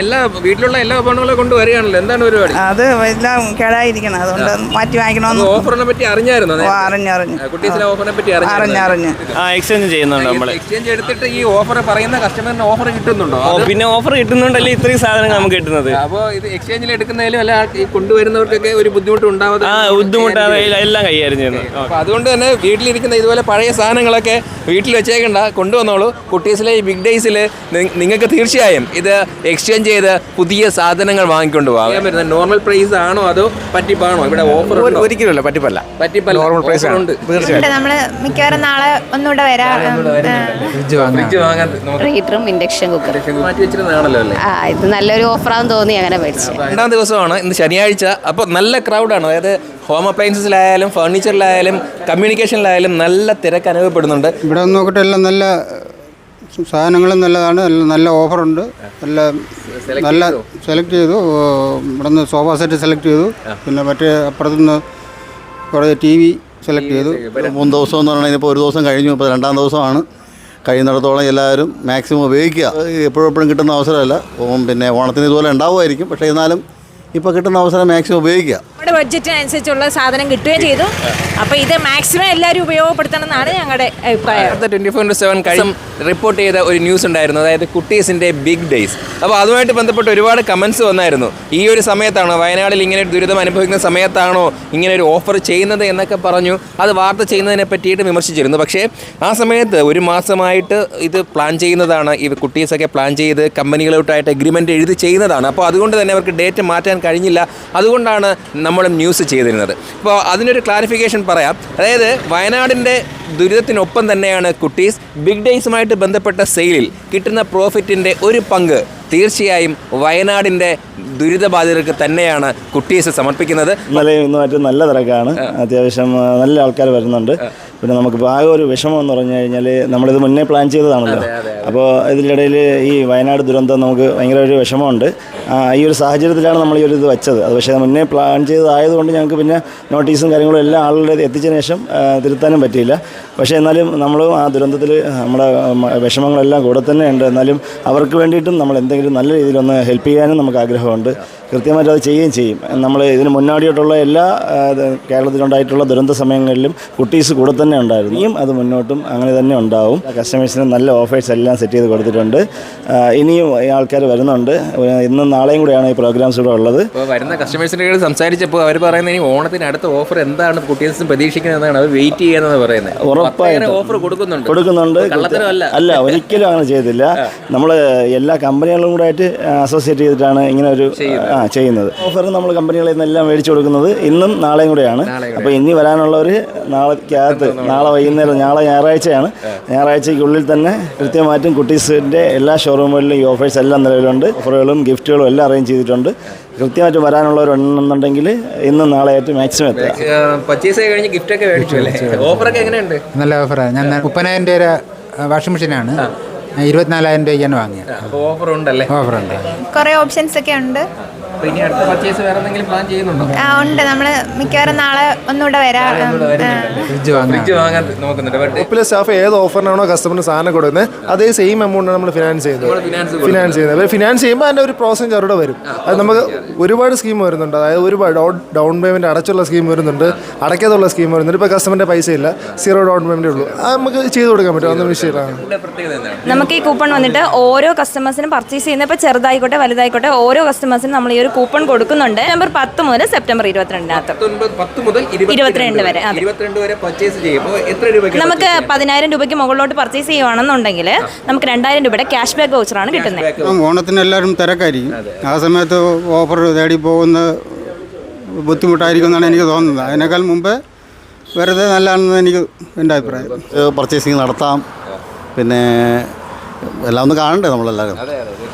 എല്ലാ വീട്ടിലുള്ള എല്ലാ ഉപകരണങ്ങളും കൊണ്ട് വരികയാണല്ലോ എന്താണ് പരിപാടി? അത് എല്ലാം കേടായിരിക്കണം. അതുകൊണ്ട് മാറ്റി വാങ്ങിക്കണമെന്ന് ഓഫറിനെ പറ്റി അറിഞ്ഞായിരുന്നു അറിഞ്ഞറിഞ്ഞു കുട്ടീസിലെ ഓഫറിനെ പറ്റി അറിഞ്ഞറിഞ്ഞ് എക്സ്ചേഞ്ച് ചെയ്യുന്നുണ്ട് നമ്മൾ എക്സ്ചേഞ്ച് എടുത്തിട്ട് ഈ ഓഫർ പറയുന്ന കസ്റ്റമറിന് ഓഫർ കിട്ടുന്നുണ്ടോ? ഓ പിന്നെ ഓഫർ കിട്ടുന്നുണ്ടല്ലേ ഇത്രയും സാധനങ്ങൾ നമുക്ക് കിട്ടുന്നത്? അപ്പോൾ ഇത് എക്സ്ചേഞ്ചിൽ എടുക്കുന്നതിലും അല്ല ഈ കൊണ്ടുവരുന്നവർക്കൊക്കെ ഒരു ബുദ്ധിമുട്ട് ഉണ്ടാവാതെ ആ ബുദ്ധിമുട്ടാതെ എല്ലാം കൈകാര്യം ചെയ്യുന്നത്. അപ്പോൾ അതുകൊണ്ട് തന്നെ വീട്ടിലിരിക്കുന്ന ഇതുപോലെ പഴയ സാധനങ്ങളൊക്കെ വീട്ടിൽ വെച്ചേക്കണ്ട കൊണ്ടുവന്നോളൂ. കുട്ടീസിലെ ഈ ബിഗ് ഡേയ്സിൽ നിങ്ങൾക്ക് തീർച്ചയായും ഇത് എക്സ്ചേഞ്ച് ചെയ്ത് പുതിയ സാധനങ്ങൾ വാങ്ങിക്കൊണ്ട് പോകാം നോർമൽ പ്രൈസ് ആണോ അതോ പറ്റിപ്പാണോ? ഇവിടെ ഓഫർ ഒരിക്കലും പറ്റിപ്പല്ല. പറ്റിപ്പല്ല. നോർമൽ പ്രൈസ് ആണ്. ഉണ്ട്. തീർച്ചയായും നമ്മൾ മിക്കവാറും നാളെ ഒന്നുകൂടെ വരാം. ഹീറ്ററും ഇൻഡക്ഷൻ കുക്കർ മാറ്റി വെച്ചിരുന്നാണല്ലോ അല്ലേ? ആ ഇത് നല്ലൊരു ഓഫറാന്ന് തോന്നി അങ്ങനെ മേടിച്ചു. രണ്ടാം ദിവസമാണ് ഇന്ന് ശനിയാഴ്ച. അപ്പോൾ നല്ല ക്രൗഡാണ് അതായത് ഹോം അപ്ലയൻസസിലായാലും ഫർണിച്ചറിലായാലും കമ്മ്യൂണിക്കേഷനിലായാലും നല്ല തിരക്ക് അനുഭവപ്പെടുന്നുണ്ട്. ഇവിടെ നോക്കട്ടെ എല്ലാം നല്ല സാധനങ്ങളും നല്ലതാണ്. നല്ല ഓഫറുണ്ട്. എല്ലാം നല്ല സെലക്ട് ചെയ്തു. ഓ, ഇവിടെ നിന്ന് സോഫ സെറ്റ് സെലക്ട് ചെയ്തു. പിന്നെ മറ്റേ അപ്പുറത്തുനിന്ന് കുറേ ടി വി സെലക്ട് ചെയ്തു. മൂന്ന് ദിവസം എന്ന് പറഞ്ഞാൽ ഇപ്പോൾ ഒരു ദിവസം കഴിഞ്ഞു. ഇപ്പോൾ രണ്ടാം ദിവസമാണ്. കഴിയുന്നിടത്തോളം എല്ലാവരും മാക്സിമം ഉപയോഗിക്കുക. എപ്പോഴും എപ്പോഴും കിട്ടുന്ന അവസരമല്ല. ഓം പിന്നെ ഓണത്തിന് ഇതുപോലെ ഉണ്ടാവുമായിരിക്കും. പക്ഷേ എന്നാലും ഇപ്പോൾ കിട്ടുന്ന അവസരം മാക്സിമം ഉപയോഗിക്കുക. നമ്മുടെ ബഡ്ജറ്റിനനുസരിച്ചുള്ള സാധനം കിട്ടുകയും ചെയ്തു. അപ്പോൾ ഇത് മാക്സിമം എല്ലാവരും ഉപയോഗപ്പെടുത്തണം എന്നാണ് ഞങ്ങളുടെ അഭിപ്രായം. റിപ്പോർട്ട് ചെയ്ത ഒരു ന്യൂസ് ഉണ്ടായിരുന്നു. അതായത് കുട്ടീസിന്റെ ബിഗ് ഡേയ്സ് അപ്പോൾ അതുമായിട്ട് ബന്ധപ്പെട്ട് ഒരുപാട് കമന്റ്സ് വന്നായിരുന്നു. ഈ ഒരു സമയത്താണോ വയനാടിൽ ഇങ്ങനെ ഒരു ദുരിതം അനുഭവിക്കുന്ന സമയത്താണോ ഇങ്ങനെ ഒരു ഓഫർ ചെയ്യുന്നത് എന്നൊക്കെ പറഞ്ഞു അത് വാർത്ത ചെയ്യുന്നതിനെ പറ്റിയിട്ട് വിമർശിച്ചിരുന്നു. പക്ഷേ ആ സമയത്ത് ഒരു മാസമായിട്ട് ഇത് പ്ലാൻ ചെയ്യുന്നതാണ്. ഈ കുട്ടീസൊക്കെ പ്ലാൻ ചെയ്ത് കമ്പനികളോട്ടായിട്ട് എഗ്രിമെന്റ് എഴുതി ചെയ്യുന്നതാണ്. അപ്പോൾ അതുകൊണ്ട് തന്നെ അവർക്ക് ഡേറ്റ് മാറ്റാൻ കഴിഞ്ഞില്ല. അതുകൊണ്ടാണ് നമ്മൾ ന്യൂസ് ചെയ്തിരുന്നത്. ഇപ്പോൾ അതിനൊരു ക്ലാരിഫിക്കേഷൻ പറയാം. അതായത് വയനാടിന്റെ ദുരിതത്തിനൊപ്പം തന്നെയാണ് കുട്ടീസ് ബിഗ് ഡേയ്സുമായിട്ട് ബന്ധപ്പെട്ട സെയിലിൽ കിട്ടുന്ന പ്രോഫിറ്റിന്റെ ഒരു പങ്ക് തീർച്ചയായും വയനാടിന്റെ ദുരിതബാധിതർക്ക് തന്നെയാണ് കുട്ടീസ് സമർപ്പിക്കുന്നത്. ഇന്നുമായിട്ട് നല്ല തിരക്കാണ്. അത്യാവശ്യം നല്ല ആൾക്കാർ വരുന്നുണ്ട്. പിന്നെ നമുക്ക് ആകെ ഒരു വിഷമം എന്ന് പറഞ്ഞു കഴിഞ്ഞാൽ നമ്മളിത് മുന്നേ പ്ലാൻ ചെയ്തതാണല്ലോ. അപ്പോൾ ഇതിനിടയിൽ ഈ വയനാട് ദുരന്തം നമുക്ക് ഭയങ്കര ഒരു വിഷമമുണ്ട്. ഈ ഒരു സാഹചര്യത്തിലാണ് നമ്മൾ ഈ ഒരു ഇത് വെച്ചത്. അത് പക്ഷേ മുന്നേ പ്ലാൻ ചെയ്തതായതുകൊണ്ട് ഞങ്ങൾക്ക് പിന്നെ നോട്ടീസും കാര്യങ്ങളും എല്ലാം ആളുകളുടെ എത്തിച്ചതിന് ശേഷം തിരുത്താനും പറ്റിയില്ല. പക്ഷേ എന്നാലും നമ്മളും ആ ദുരന്തത്തിൽ നമ്മുടെ വിഷമങ്ങളെല്ലാം കൂടെ തന്നെ ഉണ്ട്. എന്നാലും അവർക്ക് വേണ്ടിയിട്ടും നമ്മൾ എന്തെങ്കിലും നല്ല രീതിയിലൊന്ന് ഹെൽപ്പ് ചെയ്യാനും നമുക്ക് ആഗ്രഹമുണ്ട്. കൃത്യമായിട്ട് അത് ചെയ്യുകയും ചെയ്യും. നമ്മൾ ഇതിന് മുന്നോടിയായിട്ടുള്ള എല്ലാ കേരളത്തിലുണ്ടായിട്ടുള്ള ദുരന്ത സമയങ്ങളിലും കുട്ടീസ് കൂടെ തന്നെ ഉണ്ടായിരുന്നു. ഇനിയും അത് മുന്നോട്ടും അങ്ങനെ തന്നെ ഉണ്ടാവും. കസ്റ്റമേഴ്സിന് നല്ല ഓഫേഴ്സ് എല്ലാം സെറ്റ് ചെയ്ത് കൊടുത്തിട്ടുണ്ട്. ഇനിയും ആൾക്കാർ വരുന്നുണ്ട്. ഇന്നും നാളെയും കൂടെയാണ് ഈ പ്രോഗ്രാംസ് ഇവിടെ ഉള്ളത്. വരുന്ന കസ്റ്റമേഴ്സിന്റെ കൂടെ സംസാരിച്ചപ്പോൾ അവർ പറയുന്നത് ഇനി ഓണത്തിന് അടുത്ത ഓഫർ എന്താണ് കുട്ടികൾസും പ്രതീക്ഷിക്കുന്നതെന്നാണ്. അവർ വെയിറ്റ് ചെയ്യുന്നത് പറയുന്നത്. ഉറപ്പായിട്ട്. ഓഫർ കൊടുക്കുന്നുണ്ട്. കൊടുക്കുന്നുണ്ട്. അല്ല. ഒരിക്കലും അങ്ങനെ ചെയ്തില്ല. നമ്മൾ എല്ലാ കമ്പനികളും കൂടെ ആയിട്ട് അസോസിയേറ്റ് ചെയ്തിട്ടാണ് ഇങ്ങനെ ഒരു ആ ചെയ്യുന്നത്. ഓഫർ നമ്മൾ കമ്പനികളിൽ നിന്നെല്ലാം മേടിച്ചു കൊടുക്കുന്നത് ഇന്നും നാളെയും കൂടെയാണ്. അപ്പോൾ ഇനി വരാനുള്ളവർ നാളേക്കകത്ത് നാളെ വൈകുന്നേരം നാളെ ഞായറാഴ്ചയാണ്. ഞായറാഴ്ചയ്ക്കുള്ളിൽ തന്നെ കൃത്യമായിട്ടും കുട്ടീസിന്റെ എല്ലാ ഷോറൂമുകളിലും ഈ ഓഫേഴ്സ് എല്ലാം നിലവിലുണ്ട്. ഓഫറുകളും ഗിഫ്റ്റുകളും എല്ലാം അറേഞ്ച് ചെയ്തിട്ടുണ്ട്. കൃത്യമായിട്ട് വരാനുള്ളവരുണ്ടെന്നുണ്ടെങ്കിൽ ഇന്നും നാളെയായിട്ട് മാക്സിമം എത്തുക. ഗിഫ്റ്റ് ഒക്കെ ഓഫറൊക്കെ എങ്ങനെയുണ്ട്? നല്ല ഓഫറാണ് ഞാൻ മുപ്പതിനായിരം രൂപ വാഷിംഗ് മെഷീനാണ് ഇരുപത്തിനാലായിരം രൂപയ്ക്കാണ് വാങ്ങിയത്. ഉണ്ടല്ലേ? ഓഫറുണ്ട് കുറേ ഓപ്ഷൻസ് ഒക്കെ ഉണ്ട്. അപ്പോൾ ഇനി അടുത്ത പർച്ചേസ് വേറെ എന്തെങ്കിലും പ്ലാൻ ചെയ്യുന്നുണ്ടോ? ആ ഉണ്ട്. നമ്മൾ മിക്കവാറും നാളെ ഒന്നുകൂടെ വരാം. ഫ്രിഡ്ജ് വാങ്ങാം. ഫ്രിഡ്ജ് വാങ്ങാൻ നോക്കുന്നുണ്ട്. ബട്ട് ഷോപ്പിലെ സ്റ്റാഫ് ഏത് ഓഫറിനാണോ കസ്റ്റമറിന് സാധനം കൊടുക്കുന്നത് അതേ സെയിം എമൗണ്ട് നമ്മൾ ഫിനാൻസ് ചെയ്യുന്നത്. ഫിനാൻസ് ഫിനാൻസ് ചെയ്യുന്നത്. ഫിനാൻസ് ചെയ്യുമ്പോൾ അതിന്റെ ഒരു പ്രോസസ് ചാർജ് വരും. അത് നമുക്ക് ഒരുപാട് സ്കീം വരുന്നുണ്ട്. അതായത് ഒരുപാട് ഡൗൺ പേയ്മെന്റ് അടച്ചുള്ള സ്കീം വരുന്നുണ്ട്. അടയ്ക്കാതുള്ള സ്കീം വരുന്നുണ്ട്. ഇപ്പോൾ കസ്റ്റമറിന്റെ പൈസ ഇല്ല. സീറോ ഡൗൺ പേയ്മെന്റേ ഉള്ളൂ. അത് നമുക്ക് ചെയ്ത് കൊടുക്കാൻ പറ്റും. അതൊന്നും വിഷയമാണ് പ്രത്യേകത എന്താണ്? നമുക്ക് ഈ കൂപ്പൺ വന്നിട്ട് ഓരോ കസ്റ്റമേഴ്സിനും പർച്ചേസ് ചെയ്യുന്ന ഇപ്പോൾ ചെറുതായിക്കോട്ടെ വലുതായിക്കോട്ടെ ഓരോ കസ്റ്റമേഴ്സിനും നമ്മൾ ഈ ഒരു കൂപ്പൺ കൊടുക്കുന്നുണ്ട്. നവംബർ പത്ത് മുതൽ സെപ്റ്റംബർ ഇരുപത്തിരണ്ടിനകത്ത്. ഇരുപത്തിരണ്ട് വരെ, അതെ. ഇരുപത്തിരണ്ട് വരെ പർച്ചേസ് ചെയ്യും എത്ര രൂപയ്ക്ക് നമുക്ക് പതിനായിരം രൂപയ്ക്ക് മുകളിലോട്ട് പർച്ചേസ് ചെയ്യുവാണെന്നുണ്ടെങ്കിൽ നമുക്ക് രണ്ടായിരം രൂപയുടെ ക്യാഷ് ബാക്ക് വൗച്ചറാണ് കിട്ടുന്നത്. ഓണത്തിന് എല്ലാവരും തിരക്കായിരിക്കും. ആ സമയത്ത് ഓഫർ തേടി പോകുന്ന ബുദ്ധിമുട്ടായിരിക്കും എന്നാണ് എനിക്ക് തോന്നുന്നത്. അതിനേക്കാൾ മുമ്പേ വെറുതെ നല്ലതാണെന്ന് എനിക്ക് എന്റെ അഭിപ്രായം. പർച്ചേസിങ് നടത്താം. പിന്നെ എല്ലാം ഒന്ന് കാണണ്ടേ നമ്മളെല്ലാവരും?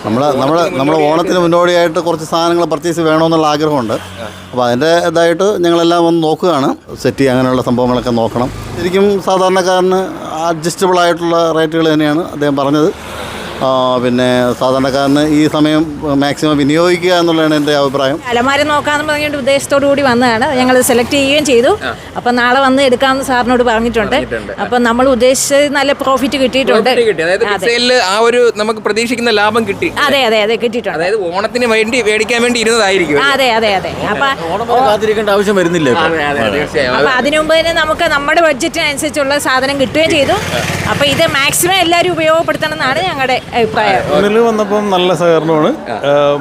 നമ്മൾ നമ്മൾ നമ്മൾ ഓണത്തിന് മുന്നോടിയായിട്ട് കുറച്ച് സാധനങ്ങൾ പർച്ചേസ് വേണമെന്നുള്ള ആഗ്രഹമുണ്ട്. അപ്പോൾ അതിന്റെ ഇതായിട്ട് ഞങ്ങളെല്ലാം ഒന്ന് നോക്കുകയാണ്. സെറ്റ് അങ്ങനെയുള്ള സംഭവങ്ങളൊക്കെ നോക്കണം. ശരിക്കും സാധാരണക്കാരന് അഡ്ജസ്റ്റബിൾ ആയിട്ടുള്ള റേറ്റുകൾ തന്നെയാണ് അദ്ദേഹം പറഞ്ഞത്. പിന്നെ സാധാരണക്കാരന് ഈ സമയം മാക്സിമം വിനിയോഗിക്കുക എന്നുള്ളതാണ് എന്റെ അഭിപ്രായം. അലമാരി നോക്കാന്ന് പറഞ്ഞിട്ട് ഉദ്ദേശത്തോടു കൂടി വന്നതാണ്. ഞങ്ങൾ സെലക്ട് ചെയ്യുകയും ചെയ്തു. അപ്പം നാളെ വന്ന് എടുക്കാമെന്ന് സാറിനോട് പറഞ്ഞിട്ടുണ്ട്. അപ്പം നമ്മൾ ഉദ്ദേശിച്ചത് നല്ല പ്രോഫിറ്റ് കിട്ടിയിട്ടുണ്ട്. കിട്ടി. അതായത് അതെ. ആ ഒരു നമുക്ക് പ്രതീക്ഷിക്കുന്ന ലാഭം കിട്ടി. അതെ അതെ അതെ കിട്ടിയിട്ടുണ്ട്. അതായത് ഓണത്തിന് വേണ്ടി മേടിക്കാൻ വേണ്ടി ഇരുന്നതായിരിക്കും അതെ അതെ അതെ. അപ്പം കാത്തിരിക്കേണ്ട ആവശ്യം വരുന്നില്ല അതെ അതെ തീർച്ചയായും. അപ്പൊ അതിനു മുമ്പ് തന്നെ നമുക്ക് നമ്മുടെ ബഡ്ജറ്റിനനുസരിച്ചുള്ള സാധനം കിട്ടുകയും ചെയ്തു. അപ്പൊ ഇത് മാക്സിമം എല്ലാവരും ഉപയോഗപ്പെടുത്തണം എന്നാണ് ഞങ്ങളുടെ അഭിപ്രായം. വന്നപ്പം നല്ല സഹകരണമാണ്.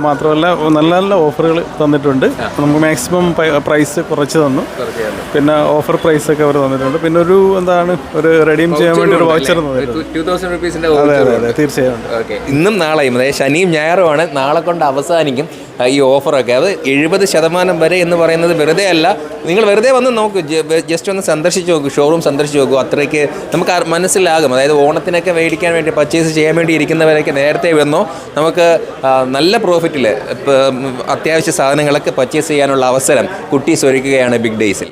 മാത്രമല്ല നല്ല നല്ല ഓഫറുകൾ തന്നിട്ടുണ്ട്. നമുക്ക് മാക്സിമം പ്രൈസ് കുറച്ച് തന്നു. പിന്നെ ഓഫർ പ്രൈസ് ഒക്കെ അവർ തന്നിട്ടുണ്ട്. പിന്നെ ഒരു എന്താണ് ഒരു റെഡീം ചെയ്യാൻ വേണ്ടി ഒരു വൗച്ചർ തന്നിട്ടുണ്ട്. അതെ അതെ അതെ തീർച്ചയായും. ഇന്നും നാളെയും അതായത് ശനിയും ഞായറുമാണ് നാളെ കൊണ്ട് അവസാനിക്കും ഈ ഓഫറൊക്കെ അത് എഴുപത് ശതമാനം വരെ എന്ന് പറയുന്നത് വെറുതെ അല്ല. നിങ്ങൾ വെറുതെ വന്ന് നോക്കൂ ജസ്റ്റ് ഒന്ന് സന്ദർശിച്ച് നോക്കൂ ഷോറൂം സന്ദർശിച്ച് നോക്കൂ അത്രയ്ക്ക് നമുക്ക് മനസ്സിലാകും. അതായത് ഓണത്തിനൊക്കെ മേടിക്കാൻ വേണ്ടി പർച്ചേസ് ചെയ്യാൻ വേണ്ടി ഇരിക്കുന്നവരൊക്കെ നേരത്തെ വന്നോ. നമുക്ക് നല്ല പ്രോഫിറ്റിൽ അത്യാവശ്യ സാധനങ്ങളൊക്കെ പർച്ചേസ് ചെയ്യാനുള്ള അവസരം കുട്ടീസ് ഒരുക്കുകയാണ് ബിഗ് ഡേയ്സിൽ.